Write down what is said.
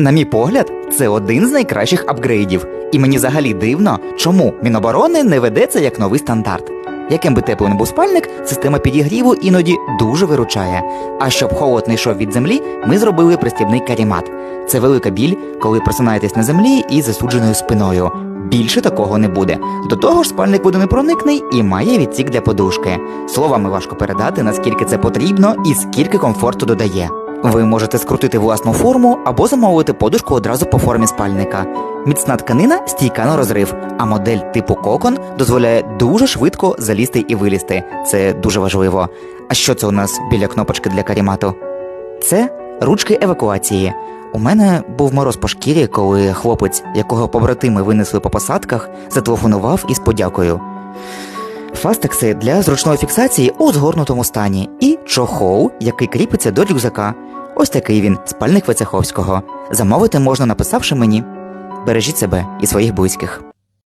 На мій погляд, це один з найкращих апгрейдів, і мені взагалі дивно, чому Міноборони не ведеться як новий стандарт. Яким би теплим був спальник, система підігріву іноді дуже виручає. А щоб холод не йшов від землі, ми зробили пристібний карімат. Це велика біль, коли просинаєтесь на землі із засудженою спиною. Більше такого не буде. До того ж, спальник буде непроникний і має відсік для подушки. Словами важко передати, наскільки це потрібно і скільки комфорту додає. Ви можете скрутити власну форму або замовити подушку одразу по формі спальника. Міцна тканина стійка на розрив, а модель типу кокон дозволяє дуже швидко залізти і вилізти. Це дуже важливо. А що це у нас біля кнопочки для карімату? Це ручки евакуації. У мене був мороз по шкірі, коли хлопець, якого побратими винесли по посадках, зателефонував із подякою. Фастекси для зручної фіксації у згорнутому стані і чохол, який кріпиться до рюкзака. Ось такий він, спальник Вицеховського. Замовити можна, написавши мені. Бережіть себе і своїх близьких.